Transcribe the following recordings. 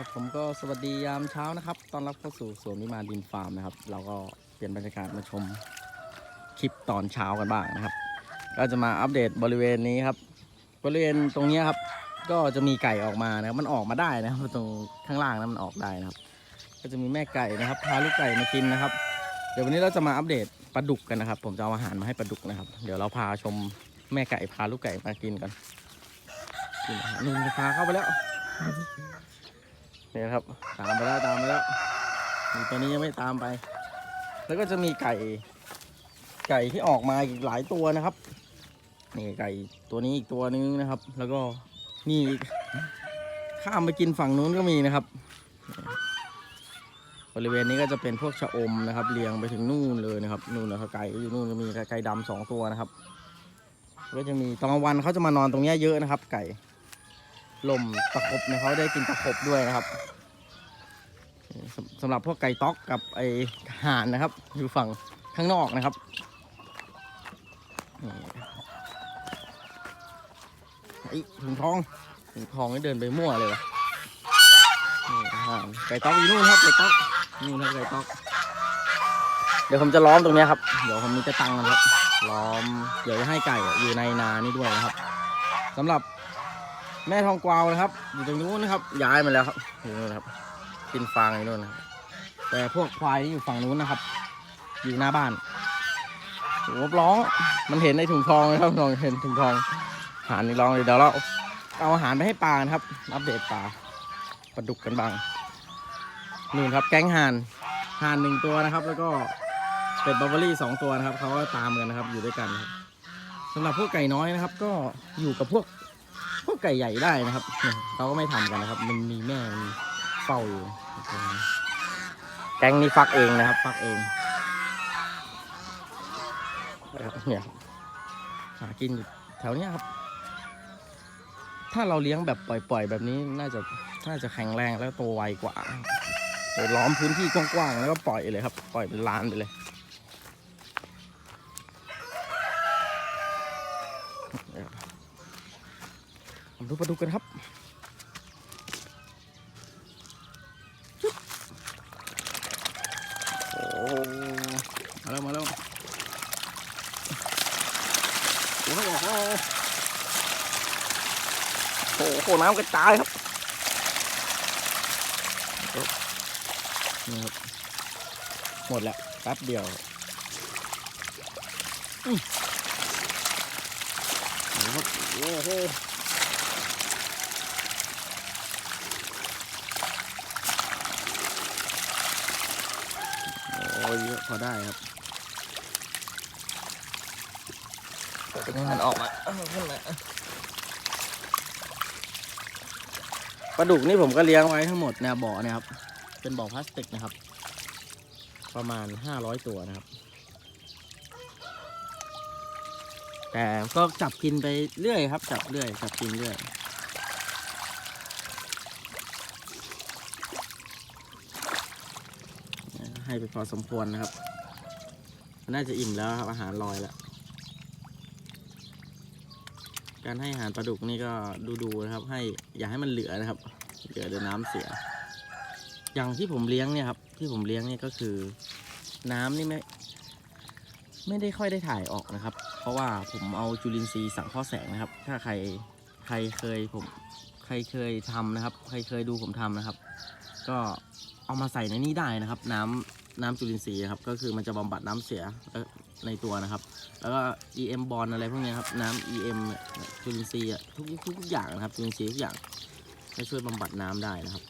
ครับผมก็สวัสดียามเช้านะครับ ตอนรับเข้าสู่สวนนิมาดินฟาร์มนะครับ เราก็เปลี่ยนบรรยากาศมาชมคลิปตอนเช้ากันบ้างนะครับ ก็จะมาอัปเดตบริเวณนี้ครับ บริเวณตรงนี้ครับ ก็จะมีไก่ออกมานะครับ มันออกมาได้นะครับตรงข้างล่างนั้นมันออกได้นะครับ ก็จะมีแม่ไก่นะครับพาลูกไก่มากินนะครับ เดี๋ยววันนี้เราจะมาอัปเดตปลาดุกกันนะครับ ผมจะเอาอาหารมาให้ปลาดุกนะครับ เดี๋ยวเราพาชมแม่ไก่พาลูกไก่มากินกันกินอาหารนุ่นจะพาเข้าไปแล้ว นี่ยครับ ตามไปแล้วตามไปแล้วมีตัวนี้ยังไม่ตามไป แล้วก็จะมีไก่ ไก่ที่ออกมาอีกหลายตัวนะครับนี่ไก่ตัวนี้อีกตัวนึงนะครับ แล้วก็นี่อีกข้ามไปกินฝั่งนู้นก็มีนะครับ บริเวณนี้ก็จะเป็นพวกชะอมนะครับเรียงไปถึงนู่นเลยนะครับ นู่นนะครับไก่ก็อยู่นู่นก็มีไก่ดำสองตัวนะครับ ก็จะมีตอนกลางวันเขาจะมานอนตรงเนี้ยเยอะนะครับ ไก่ ลมตะขบเนี่ยเขาได้กินตะขบด้วยนะครับสำสำหรับพวกไก่ต๊อกกับไอห่านนะครับ อยู่ฝั่งข้างนอกนะครับไอ้ถุงทองถุงทองนี่เดินไปมั่วเลยวะนี่ห่านไก่ต๊อกอยู่นู่นครับไก่ต๊อกนี่ครับไก่ต๊อกเดี๋ยวผมจะล้อมตรงนี้ครับ เดี๋ยวผมมีจะตังนะครับ ล้อม เดี๋ยวจะให้ไก่อยู่ในนานี่ด้วยนะครับสำหรับ แม่ทองกวาวนะครับ อยู่ตรงนู้นนะครับ ย้ายมาแล้วครับอยู่นู้นครับกินฟางอยู่นู้นนะครับแต่พวกควายอยู่ฝั่งนู้นนะครับ อยู่หน้าบ้านโอ้ร้องมันเห็นในถุงทองนะครับน้องเห็นถุงทองหารนี่ร้องเลยเดี๋ยวเราเอาอาหารไปให้ปลานะครับ อัปเดตปลาปลาดุกกันบ้างนู่นครับ แก๊งห่านห่านหนึ่งตัวนะครับ แล้วก็เป็ดบาร์เบอรี่สองตัวนะครับเขาก็ตามกันนะครับ อยู่ด้วยกันครับสำหรับพวกไก่น้อยนะครับ ก็อยู่กับพวก ไก่ใหญ่ได้นะครับเขาก็ไม่ทำกันนะครับ มันมีแม่มันเฝ้าอยู่แก๊งนี้ฟักเองนะครับ ฟักเองเนี่ยหากินแถวเนี้ยครับ ถ้าเราเลี้ยงแบบปล่อย ๆ แบบนี้น่าจะน่าจะแข็งแรงแล้วโตไวกว่าเดี๋ยล้อมพื้นที่กว้างๆแล้วก็ปล่อยเลยครับ ปล่อยเป็นลานไปเลย ผมดูปลาดุกกันครับโอ้มาแล้วมาแล้วโอ้โหโอ้โหโอ้โหน้ำกระจายครับนี่ครับหมดแล้วแป๊บเดียวอืมโอ้โห โอ้โหโอ้ยเยอะพอได้ครับเป็นงานออกมาเอาขึ้นมาปลาดุกนี่ผมก็เลี้ยงไว้ทั้งหมดแนวบ่อเนี่ยครับ เป็นบ่อพลาสติกนะครับ ประมาณห้าร้อยตัวนะครับ แต่ก็จับกินไปเรื่อยครับ จับเรื่อย จับกินเรื่อย ให้ไปพอสมควรนะครับ น่าจะอิ่มแล้วครับอาหารลอยแล้ว การให้อาหารปลาดุกนี่ก็ดูๆนะครับ ให้อย่าให้มันเหลือนะครับ เหลือเดี๋ยวน้ำเสีย อย่างที่ผมเลี้ยงเนี่ยครับที่ผมเลี้ยงเนี่ยก็คือ น้ำนี่ไม่ไม่ได้ค่อยได้ถ่ายออกนะครับ เพราะว่าผมเอาจุลินทรีย์สังเคราะห์แสงนะครับ ถ้าใครใครเคยผมใครเคยทำนะครับ ใครเคยดูผมทำนะครับ ก็เอามาใส่ในนี้ได้นะครับ น้ำ น้ำจุลินทรีย์ครับ ก็คือมันจะบำบัดน้ำเสียในตัวนะครับ แล้วก็ EM บอลอะไรพวกนี้ครับน้ำ EM เนี่ยจุลินทรีย์ทุกทุกทุกอย่างนะครับจุลินทรีย์ทุกอย่างจะช่วยบำบัดน้ำได้นะครับ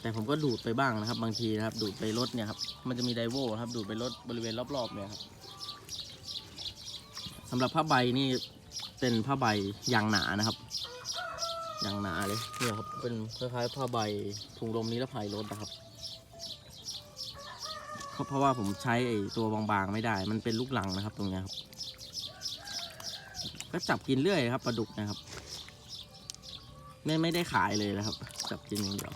แต่ผมก็ดูดไปบ้างนะครับ บางทีนะครับ ดูดไปรถเนี่ยครับมันจะมีไดโวครับ ดูดไปรถบริเวณรอบๆเนี่ยครับสำหรับผ้าใบนี่เป็นผ้าใบยางหนานะครับยางหนาเลยเนี่ยครับเป็นคล้ายๆผ้าใบถุงลมนิรภัยรถนะครับ เพราะว่าผมใช้ไอตัวบางๆไม่ได้ มันเป็นลูกหลังนะครับตรงนี้ครับ ก็จับกินเรื่อยครับปลาดุกนะครับ ไม่ไม่ได้ขายเลยนะครับ จับกินอย่างเดียว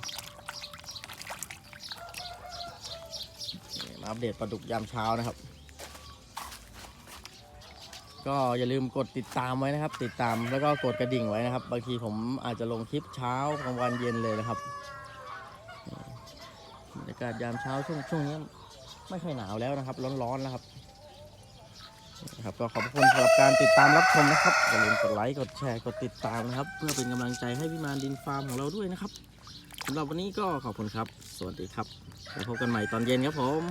มาอัปเดตปลาดุกยามเช้านะครับ ก็อย่าลืมกดติดตามไว้นะครับ ติดตามแล้วก็กดกระดิ่งไว้นะครับ บางทีผมอาจจะลงคลิปเช้ากลางวันเย็นเลยนะครับบรรยากาศยามเช้าช่วงช่วงนี้ ไม่ค่อยหนาวแล้วนะครับ ร้อนๆแล้วครับนะครับก็ขอบคุณสำหรับการติดตามรับชมนะครับอย่าลืมกดไลค์กดแชร์กดติดตามนะครับ เพื่อเป็นกำลังใจให้พี่มารดินฟาร์มของเราด้วยนะครับสำหรับวันนี้ก็ขอบคุณครับ สวัสดีครับแล้วพบกันใหม่ตอนเย็นครับผม